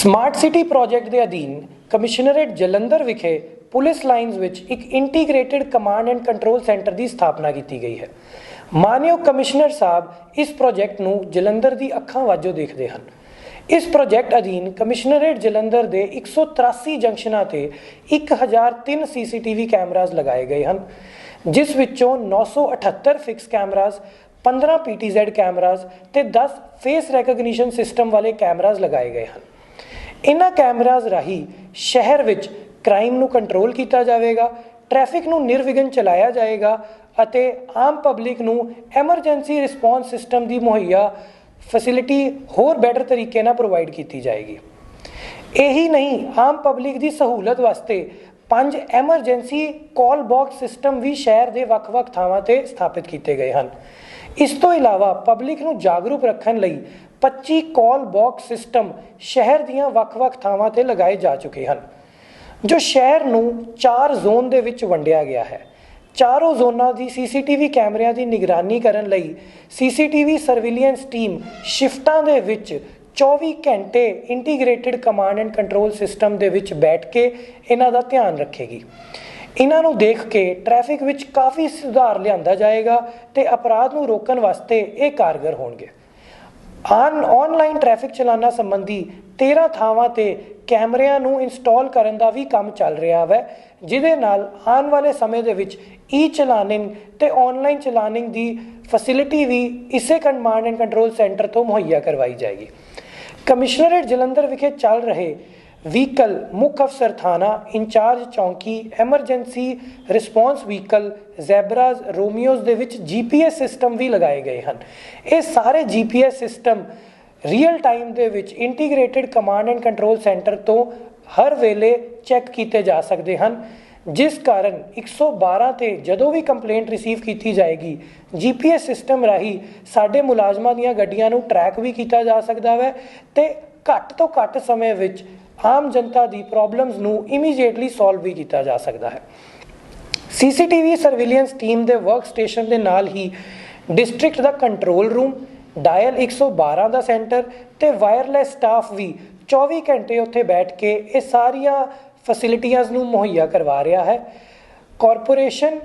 Smart city project ਦੇ ਅਧੀਨ commissionerate Jalandhar ਵਿਖੇ ਪੁਲਿਸ ਲਾਈਨਜ਼ ਵਿੱਚ ਇੱਕ integrated command and control centre ਦੀ ਸਥਾਪਨਾ ਕੀਤੀ ਗਈ ਹੈ। ਮਾਨਯੋਗ ਕਮਿਸ਼ਨਰ ਸਾਹਿਬ ਇਸ ਪ੍ਰੋਜੈਕਟ ਨੂੰ ਜਲੰਧਰ ਦੀ ਅੱਖਾਂ ਵਾਜੋ ਦੇਖਦੇ ਹਨ। ਇਸ ਪ੍ਰੋਜੈਕਟ ਅਧੀਨ ਕਮਿਸ਼ਨਰੇਟ ਜਲੰਧਰ ਦੇ 183 ਜੰਕਸ਼ਨਾਂ ਤੇ 1003 ਸੀਸੀਟੀਵੀ ਕੈਮਰਾਜ਼ ਲਗਾਏ ਗਏ ਹਨ, ਜਿਸ ਵਿੱਚੋਂ 978 ਫਿਕਸ ਕੈਮਰਾਜ਼ 15 ਪੀਟੀਜ਼ੈਡ ਕੈਮਰਾਜ਼ ਤੇ 10 ਫੇਸ ਰੈਕਗਨੀਸ਼ਨ ਸਿਸਟਮ ਵਾਲੇ ਕੈਮਰਾਜ਼ ਲਗਾਏ ਗਏ ਹਨ। ਇਹਨਾਂ ਕੈਮਰਾਜ਼ ਰਾਹੀਂ ਸ਼ਹਿਰ ਵਿੱਚ ਕ੍ਰਾਈਮ ਨੂੰ ਕੰਟਰੋਲ ਕੀਤਾ ਜਾਵੇਗਾ ਟ੍ਰੈਫਿਕ ਨੂੰ ਨਿਰਵਿਘਨ ਚਲਾਇਆ ਜਾਏਗਾ ਅਤੇ ਆਮ ਪਬਲਿਕ ਨੂੰ ਐਮਰਜੈਂਸੀ ਰਿਸਪੌਂਸ ਸਿਸਟਮ ਦੀ ਮੁਹੱਈਆ ਫੈਸਿਲਿਟੀ ਹੋਰ ਬੈਟਰ ਤਰੀਕੇ ਨਾਲ ਪ੍ਰੋਵਾਈਡ ਕੀਤੀ ਜਾਏਗੀ। ਇਹੀ ਨਹੀਂ, ਆਮ ਪਬਲਿਕ ਦੀ ਸਹੂਲਤ ਵਾਸਤੇ ਪੰਜ ਐਮਰਜੈਂਸੀ ਕਾਲ ਬਾਕਸ ਸਿਸਟਮ ਵੀ ਸ਼ਹਿਰ ਦੇ ਵੱਖ-ਵੱਖ ਥਾਵਾਂ ਤੇ ਸਥਾਪਿਤ ਕੀਤੇ ਗਏ ਹਨ। ਇਸ ਤੋਂ ਇਲਾਵਾ ਪਬਲਿਕ ਨੂੰ ਜਾਗਰੂਕ ਰੱਖਣ ਲਈ 25 ਕਾਲ ਬਾਕਸ ਸਿਸਟਮ ਸ਼ਹਿਰ ਦੀਆਂ ਵੱਖ-ਵੱਖ ਥਾਵਾਂ ਤੇ ਲਗਾਏ ਜਾ ਚੁੱਕੇ ਹਨ, ਜੋ ਸ਼ਹਿਰ ਨੂੰ ਚਾਰ ਜ਼ੋਨ ਦੇ ਵਿੱਚ ਵੰਡਿਆ ਗਿਆ ਹੈ। ਚਾਰੋਂ ਜ਼ੋਨਾਂ ਦੀ ਸੀਸੀਟੀਵੀ ਕੈਮਰਿਆਂ ਦੀ ਨਿਗਰਾਨੀ ਕਰਨ ਲਈ ਸੀਸੀਟੀਵੀ ਸਰਵੇਲੈਂਸ ਟੀਮ ਸ਼ਿਫਟਾਂ ਦੇ ਵਿੱਚ 24 ਘੰਟੇ integrated command and control system ਦੇ ਵਿੱਚ ਬੈਠ ਕੇ ਇਹਨਾਂ ਦਾ ਧਿਆਨ ਰੱਖੇਗੀ। ਇਹਨਾਂ ਨੂੰ ਦੇਖ ਕੇ ਟ੍ਰੈਫਿਕ ਵਿੱਚ ਕਾਫੀ ਸੁਧਾਰ ਲਿਆਂਦਾ ਜਾਏਗਾ ਤੇ ਅਪਰਾਧ ਨੂੰ ਰੋਕਣ ਵਾਸਤੇ ਇਹ ਕਾਰਗਰ ਹੋਣਗੇ। ਆਨ ਆਨਲਾਈਨ ਟ੍ਰੈਫਿਕ ਚਲਾਨਾ ਸੰਬੰਧੀ 13 ਥਾਵਾਂ ਤੇ ਕੈਮਰਿਆਂ ਨੂੰ ਇੰਸਟਾਲ ਕਰਨ ਦਾ ਵੀ ਕੰਮ ਚੱਲ ਰਿਹਾ ਹੈ ਜਿਹਦੇ ਨਾਲ ਆਉਣ ਵਾਲੇ ਸਮੇਂ ਦੇ ਵਿੱਚ ਈ ਚਲਾਨਿੰਗ ਤੇ ਆਨਲਾਈਨ ਚਲਾਨਿੰਗ ਦੀ ਫੈਸਿਲਿਟੀ ਵੀ ਇਸੇ ਕਮਾਂਡ ਐਂਡ ਕੰਟਰੋਲ ਸੈਂਟਰ ਤੋਂ ਮੁਹੱਈਆ ਕਰਵਾਈ ਜਾਏਗੀ। ਕਮਿਸ਼ਨਰੇਟ ਜਲੰਧਰ ਵਿਖੇ ਚੱਲ ਰਹੇ ਵਹੀਕਲ ਮੁੱਖ ਅਫਸਰ ਥਾਣਾ ਇੰਚਾਰਜ ਚੌਂਕੀ emergency response vehicle zebras romeos ਦੇ ਵਿੱਚ ਜੀਪੀਐਸ ਸਿਸਟਮ ਵੀ ਲਗਾਏ ਗਏ ਹਨ। ਇਹ ਸਾਰੇ ਜੀਪੀਐਸ ਸਿਸਟਮ ਰੀਅਲ ਟਾਈਮ ਦੇ ਵਿੱਚ integrated command and control centre ਤੋਂ ਹਰ ਵੇਲੇ ਚੈੱਕ ਕੀਤੇ ਜਾ ਸਕਦੇ ਹਨ, ਜਿਸ ਕਾਰਨ 112 ਤੇ ਜਦੋਂ ਵੀ ਕੰਪਲੇਂਟ ਰਿਸੀਵ ਕੀਤੀ ਜਾਏਗੀ, ਜੀਪੀਐਸ ਸਿਸਟਮ ਰਾਹੀਂ ਸਾਡੇ ਮੁਲਾਜ਼ਮਾਂ ਦੀਆਂ ਗੱਡੀਆਂ ਨੂੰ ਟਰੈਕ ਵੀ ਕੀਤਾ ਜਾ ਸਕਦਾ ਹੈ ਤੇ ਘੱਟ ਤੋਂ ਘੱਟ ਸਮੇਂ ਵਿੱਚ ਆਮ ਜਨਤਾ ਦੀ ਪ੍ਰੋਬਲਮਸ ਨੂੰ ਇਮੀਡੀਏਟਲੀ ਸੋਲਵ ਵੀ ਕੀਤਾ ਜਾ ਸਕਦਾ ਹੈ। ਸੀਸੀਟੀਵੀ ਸਰਵੇਲੈਂਸ ਟੀਮ ਦੇ ਵਰਕ ਸਟੇਸ਼ਨ ਦੇ ਨਾਲ ਹੀ ਡਿਸਟ੍ਰਿਕਟ ਦਾ ਕੰਟਰੋਲ ਰੂਮ ਡਾਇਲ 112 ਦਾ ਸੈਂਟਰ ਤੇ ਵਾਇਰਲੈਸ ਸਟਾਫ ਵੀ 24 ਘੰਟੇ ਉੱਥੇ ਬੈਠ ਕੇ ਇਹ ਸਾਰੀਆਂ ਫੈਸਿਲਿਟੀਆਂ ਨੂੰ ਮੁਹੱਈਆ ਕਰਵਾ ਰਿਹਾ ਹੈ। ਕਾਰਪੋਰੇਸ਼ਨ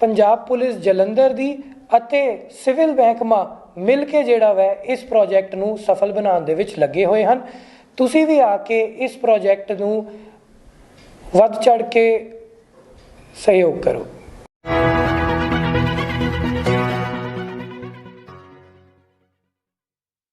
ਪੰਜਾਬ ਪੁਲਿਸ ਜਲੰਧਰ ਦੀ ਅਤੇ ਸਿਵਲ ਮਹਿਕਮਾ ਮਿਲ ਕੇ ਜਿਹੜਾ ਵੈ, ਇਸ ਪ੍ਰੋਜੈਕਟ ਨੂੰ ਸਫਲ ਬਣਾਉਣ ਦੇ ਵਿੱਚ ਲੱਗੇ ਹੋਏ ਹਨ। ਤੁਸੀਂ ਵੀ ਆ ਕੇ ਇਸ ਪ੍ਰੋਜੈਕਟ ਨੂੰ ਵੱਧ ਚੜ ਕੇ ਸਹਿਯੋਗ ਕਰੋ।